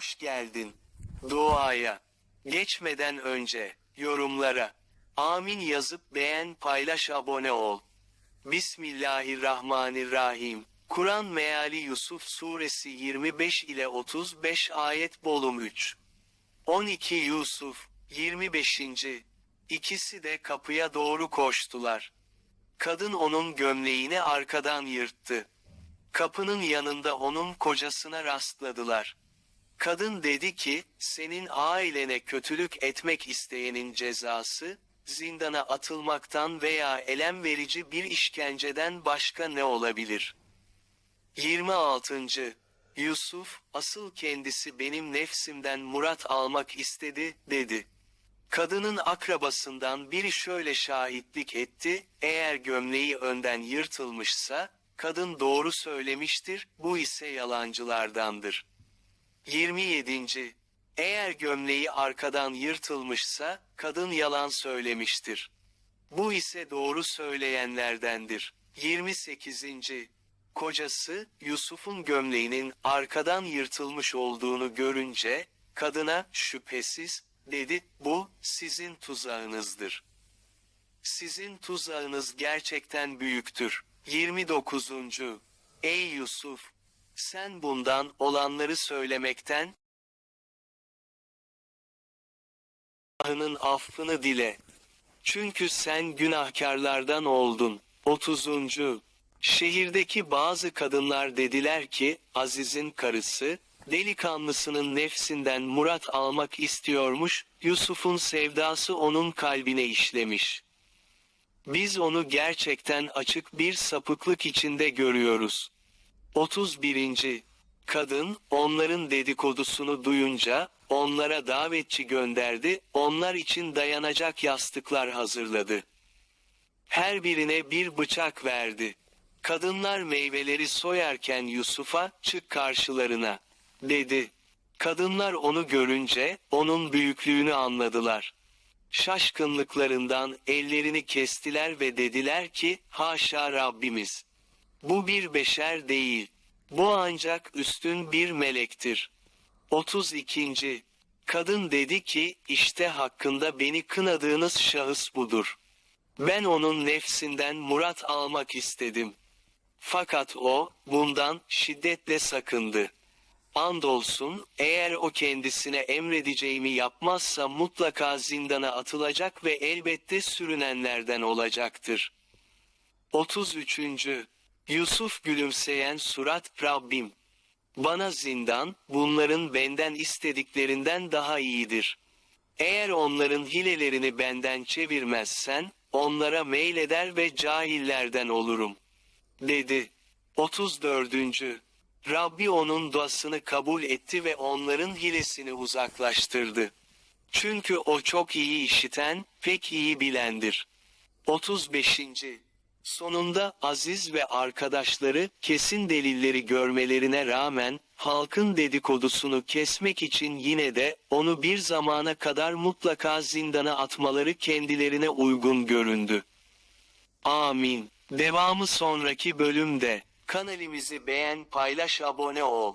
hoş geldin. Duaya. Geçmeden önce, yorumlara. Amin yazıp beğen paylaş abone ol. Bismillahirrahmanirrahim. Kur'an Meali Yusuf Suresi 25 ile 35 ayet bolum 3. 12 Yusuf 25. İkisi de kapıya doğru koştular. Kadın onun gömleğini arkadan yırttı. Kapının yanında onun kocasına rastladılar. Kadın dedi ki, senin ailene kötülük etmek isteyenin cezası, zindana atılmaktan veya elem verici bir işkenceden başka ne olabilir? 26. Yusuf, asıl kendisi benim nefsimden murat almak istedi, dedi. Kadının akrabasından biri şöyle şahitlik etti, eğer gömleği önden yırtılmışsa, kadın doğru söylemiştir, bu ise yalancılardandır. 27. Eğer gömleği arkadan yırtılmışsa, kadın yalan söylemiştir. Bu ise doğru söyleyenlerdendir. 28. Kocası, Yusuf'un gömleğinin arkadan yırtılmış olduğunu görünce, kadına, şüphesiz, dedi, bu, sizin tuzağınızdır. Sizin tuzağınız gerçekten büyüktür. 29. Ey Yusuf! Sen bundan olanları söylemekten, Allah'ının affını dile. Çünkü sen günahkarlardan oldun. 30. Şehirdeki bazı kadınlar dediler ki, Aziz'in karısı, delikanlısının nefsinden murat almak istiyormuş, Yusuf'un sevdası onun kalbine işlemiş. Biz onu gerçekten açık bir sapıklık içinde görüyoruz. 31. Kadın, onların dedikodusunu duyunca, onlara davetçi gönderdi, onlar için dayanacak yastıklar hazırladı. Her birine bir bıçak verdi. Kadınlar meyveleri soyarken Yusuf'a, çık karşılarına, dedi. Kadınlar onu görünce, onun büyüklüğünü anladılar. Şaşkınlıklarından ellerini kestiler ve dediler ki, haşa Rabbimiz. Bu bir beşer değil. Bu ancak üstün bir melektir. 32. Kadın dedi ki, işte hakkında beni kınadığınız şahıs budur. Ben onun nefsinden murat almak istedim. Fakat o, bundan şiddetle sakındı. Andolsun, eğer o kendisine emredeceğimi yapmazsa mutlaka zindana atılacak ve elbette sürünenlerden olacaktır. 33. Yusuf gülümseyen surat, Rabbim, bana zindan, bunların benden istediklerinden daha iyidir. Eğer onların hilelerini benden çevirmezsen, onlara meyleder ve cahillerden olurum. Dedi. 34. Rabbi onun duasını kabul etti ve onların hilesini uzaklaştırdı. Çünkü o çok iyi işiten, pek iyi bilendir. 35. Sonunda Aziz ve arkadaşları kesin delilleri görmelerine rağmen halkın dedikodusunu kesmek için yine de onu bir zamana kadar mutlaka zindana atmaları kendilerine uygun göründü. Amin. Devamı sonraki bölümde. Kanalimizi beğen, paylaş, abone ol.